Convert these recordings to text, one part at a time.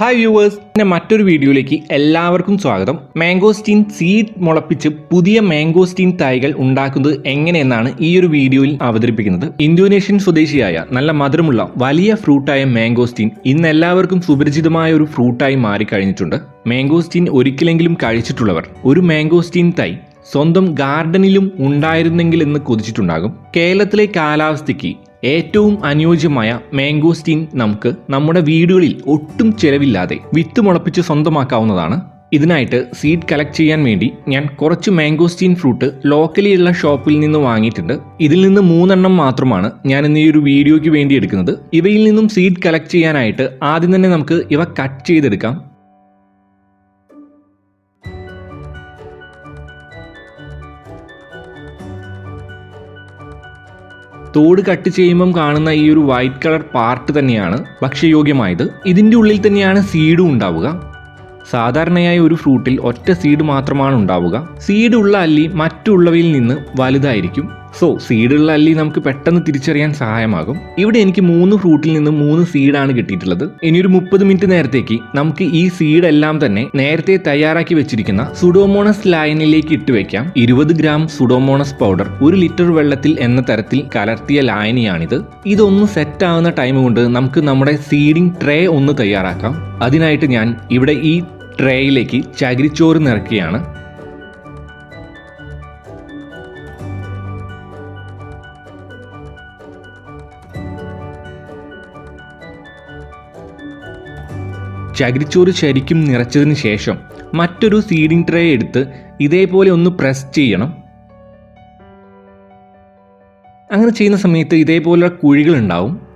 Hi viewers എന്റെ മറ്റൊരു വീഡിയോയിലേക്ക് എല്ലാവർക്കും സ്വാഗതം. മാംഗോസ്റ്റീൻ സീഡ് മുളപ്പിച്ച് പുതിയ മാംഗോസ്റ്റീൻ തൈകൾ ഉണ്ടാക്കുന്നത് എങ്ങനെയെന്നാണ് ഈ ഒരു വീഡിയോയിൽ അവതരിപ്പിക്കുന്നത്. ഇന്തോനേഷ്യൻ സ്വദേശിയായ നല്ല മധുരമുള്ള വലിയ ഫ്രൂട്ടായ മാംഗോസ്റ്റീൻ ഇന്ന് എല്ലാവർക്കും സുപരിചിതമായ ഒരു ഫ്രൂട്ടായി മാറിക്കഴിഞ്ഞിട്ടുണ്ട്. മാംഗോസ്റ്റീൻ ഒരിക്കലെങ്കിലും കഴിച്ചിട്ടുള്ളവർ ഒരു മാംഗോസ്റ്റീൻ തൈ സ്വന്തം ഗാർഡനിലും ഉണ്ടായിരുന്നെങ്കിൽ എന്ന് കൊതിച്ചിട്ടുണ്ടാകും. കേരളത്തിലെ കാലാവസ്ഥയ്ക്ക് ഏറ്റവും അനുയോജ്യമായ മാംഗോസ്റ്റീൻ നമുക്ക് നമ്മുടെ വീടുകളിൽ ഒട്ടും ചെലവില്ലാതെ വിത്ത് മുളപ്പിച്ച് സ്വന്തമാക്കാവുന്നതാണ്. ഇതിനായിട്ട് സീഡ് കളക്ട് ചെയ്യാൻ വേണ്ടി ഞാൻ കുറച്ച് മാംഗോസ്റ്റീൻ ഫ്രൂട്ട് ലോക്കലി ഉള്ള ഷോപ്പിൽ നിന്ന് വാങ്ങിയിട്ടുണ്ട്. ഇതിൽ നിന്ന് മൂന്നെണ്ണം മാത്രമാണ് ഞാൻ ഇന്ന് ഈ ഒരു വീഡിയോയ്ക്ക് വേണ്ടി എടുക്കുന്നത്. ഇവയിൽ നിന്നും സീഡ് കളക്ട് ചെയ്യാനായിട്ട് ആദ്യം തന്നെ നമുക്ക് ഇവ കട്ട് ചെയ്തെടുക്കാം. തോട് കട്ട് ചെയ്യുമ്പം കാണുന്ന ഈ ഒരു വൈറ്റ് കളർ പാർട്ട് തന്നെയാണ് ഭക്ഷ്യയോഗ്യമായത്. ഇതിന്റെ ഉള്ളിൽ തന്നെയാണ് സീഡും ഉണ്ടാവുക. സാധാരണയായി ഒരു ഫ്രൂട്ടിൽ ഒറ്റ സീഡ് മാത്രമാണ് ഉണ്ടാവുക. സീഡ് ഉള്ള അല്ലി മറ്റുള്ളവയിൽ നിന്ന് വലുതായിരിക്കും. സോ സീഡുള്ള അല്ലി നമുക്ക് പെട്ടെന്ന് തിരിച്ചറിയാൻ സഹായമാകും. ഇവിടെ എനിക്ക് മൂന്ന് ഫ്രൂട്ടിൽ നിന്ന് മൂന്ന് സീഡാണ് കിട്ടിയിട്ടുള്ളത്. ഇനി ഒരു മുപ്പത് മിനിറ്റ് നേരത്തേക്ക് നമുക്ക് ഈ സീഡ് എല്ലാം തന്നെ നേരത്തെ തയ്യാറാക്കി വെച്ചിരിക്കുന്ന സുഡോമോണസ് ലായനിലേക്ക് ഇട്ട് വെക്കാം. ഇരുപത് ഗ്രാം സുഡോമോണസ് പൗഡർ ഒരു ലിറ്റർ വെള്ളത്തിൽ എന്ന തരത്തിൽ കലർത്തിയ ലായനിയാണിത് ഇതൊന്ന് സെറ്റ് ആവുന്ന ടൈം കൊണ്ട് നമുക്ക് നമ്മുടെ സീഡിംഗ് ട്രേ ഒന്ന് തയ്യാറാക്കാം. അതിനായിട്ട് ഞാൻ ഇവിടെ ഈ ട്രേയിലേക്ക് ചകിരിച്ചോറ് നിറയ്ക്കുകയാണ്. ചകിരിച്ചോറ് ശരിക്കും നിറച്ചതിന് ശേഷം മറ്റൊരു സീഡിംഗ് ട്രേ എടുത്ത് ഇതേപോലെ ഒന്ന് പ്രസ് ചെയ്യണം. അങ്ങനെ ചെയ്യുന്ന സമയത്ത് ഇതേപോലുള്ള കുഴികൾ ഉണ്ടാവും.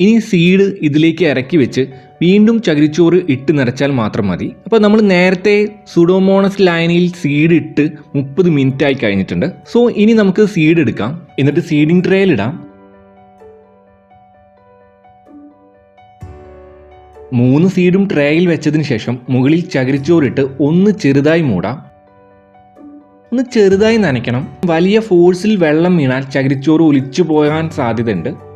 ഇനി സീഡ് ഇതിലേക്ക് ഇറക്കി വെച്ച് വീണ്ടും ചകിരിച്ചോറ് ഇട്ട് നിറച്ചാൽ മാത്രം മതി. അപ്പോൾ നമ്മൾ നേരത്തെ സുഡോമോണസ് ലൈനിൽ സീഡ് ഇട്ട് മുപ്പത് മിനിറ്റ് ആയി കഴിഞ്ഞിട്ടുണ്ട്. സോ ഇനി നമുക്ക് സീഡ് എടുക്കാം. എന്നിട്ട് സീഡിംഗ് ട്രേയിൽ ഇടാം. മൂന്ന് സീഡും ട്രേയിൽ വെച്ചതിന് ശേഷം മുകളിൽ ചകിരിച്ചോറിട്ട് ഒന്ന് ചെറുതായി മൂടാം. ഒന്ന് ചെറുതായി നനയ്ക്കണം. വലിയ ഫോഴ്സിൽ വെള്ളം വീണാൽ ചകിരിച്ചോറ് ഒലിച്ചു പോകാൻ സാധ്യതയുണ്ട്.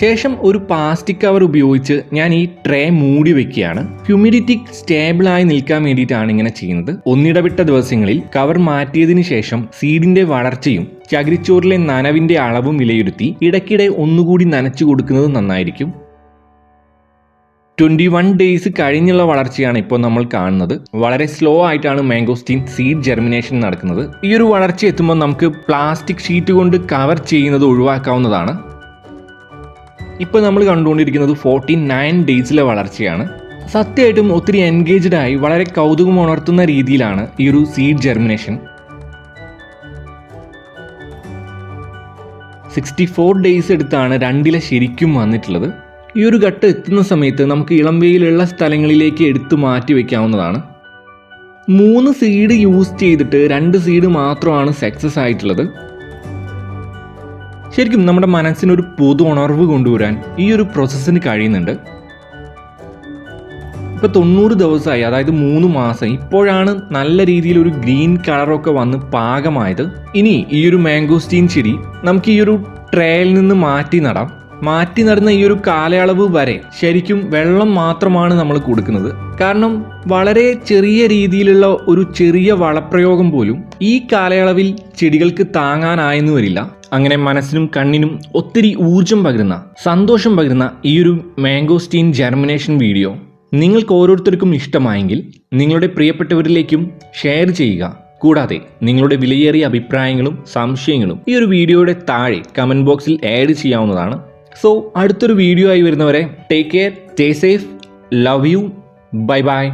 ശേഷം ഒരു പ്ലാസ്റ്റിക് കവർ ഉപയോഗിച്ച് ഞാൻ ഈ ട്രേ മൂടി വെക്കുകയാണ്. ഹ്യൂമിഡിറ്റി സ്റ്റേബിൾ ആയി നിൽക്കാൻ വേണ്ടിയിട്ടാണ് ഇങ്ങനെ ചെയ്യുന്നത്. ഒന്നിടവിട്ട ദിവസങ്ങളിൽ കവർ മാറ്റിയതിനു ശേഷം സീഡിന്റെ വളർച്ചയും ചകിരിച്ചോറിലെ നനവിന്റെ അളവും വിലയിരുത്തി ഇടയ്ക്കിടെ ഒന്നുകൂടി നനച്ചു കൊടുക്കുന്നത് നന്നായിരിക്കും. ട്വന്റി വൺ ഡേയ്സ് കഴിഞ്ഞുള്ള വളർച്ചയാണ് ഇപ്പോൾ നമ്മൾ കാണുന്നത്. വളരെ സ്ലോ ആയിട്ടാണ് മാംഗോസ്റ്റീൻ സീഡ് ജെർമിനേഷൻ നടക്കുന്നത്. ഈ ഒരു വളർച്ച എത്തുമ്പോൾ നമുക്ക് പ്ലാസ്റ്റിക് ഷീറ്റ് കൊണ്ട് കവർ ചെയ്യുന്നത് ഒഴിവാക്കാവുന്നതാണ്. ഇപ്പോൾ നമ്മൾ കണ്ടുകൊണ്ടിരിക്കുന്നത് ഫോർട്ടി നയൻ ഡേയ്സിലെ വളർച്ചയാണ്. സത്യമായിട്ടും ഒത്തിരി എൻഗേജ്ഡ് ആയി വളരെ കൗതുകം ഉണർത്തുന്ന രീതിയിലാണ് ഈ ഒരു seed germination sixty four days എടുത്താണ് രണ്ടിലെ ശരിക്കും വന്നിട്ടുള്ളത്. ഈ ഒരു ഘട്ടം എത്തുന്ന സമയത്ത് നമുക്ക് ഇളം വെയിലുള്ള സ്ഥലങ്ങളിലേക്ക് എടുത്തു മാറ്റി വയ്ക്കാവുന്നതാണ് മൂന്ന് സീഡ് യൂസ് ചെയ്തിട്ട് രണ്ട് സീഡ് മാത്രമാണ് സക്സസ് ആയിട്ടുള്ളത്. ശരിക്കും നമ്മുടെ മനസ്സിനൊരു പൊതു ഉണർവ് കൊണ്ടുവരാൻ ഈ ഒരു പ്രോസസ്സിന് കഴിയുന്നുണ്ട്. ഇപ്പൊ തൊണ്ണൂറ് ദിവസമായി അതായത് മൂന്ന് മാസം ഇപ്പോഴാണ് നല്ല രീതിയിൽ ഒരു ഗ്രീൻ കളറൊക്കെ വന്ന് പാകമായത്. ഇനി ഈ ഒരു മാംഗോസ്റ്റീൻ ചെടി നമുക്ക് ഈ ഒരു ട്രേയിൽ നിന്ന് മാറ്റി നടാം. മാറ്റി നടന്ന ഈ ഒരു കാലയളവ് വരെ ശരിക്കും വെള്ളം മാത്രമാണ് നമ്മൾ കൊടുക്കുന്നത്. കാരണം വളരെ ചെറിയ രീതിയിലുള്ള ഒരു ചെറിയ വളപ്രയോഗം പോലും ഈ കാലയളവിൽ ചെടികൾക്ക് താങ്ങാനായെന്ന് വരില്ല. അങ്ങനെ മനസ്സിനും കണ്ണിനും ഒത്തിരി ഊർജം പകരുന്ന സന്തോഷം പകരുന്ന ഈ ഒരു മാംഗോസ്റ്റീൻ ജെർമിനേഷൻ വീഡിയോ നിങ്ങൾക്ക് ഓരോരുത്തർക്കും ഇഷ്ടമായെങ്കിൽ നിങ്ങളുടെ പ്രിയപ്പെട്ടവരിലേക്കും ഷെയർ ചെയ്യുക. കൂടാതെ നിങ്ങളുടെ വിലയേറിയ അഭിപ്രായങ്ങളും സംശയങ്ങളും ഈ ഒരു വീഡിയോയുടെ താഴെ കമന്റ് ബോക്സിൽ ആഡ് ചെയ്യാവുന്നതാണ്. സോ അടുത്തൊരു വീഡിയോ ആയി വരുന്നവരെ take care stay safe love you bye bye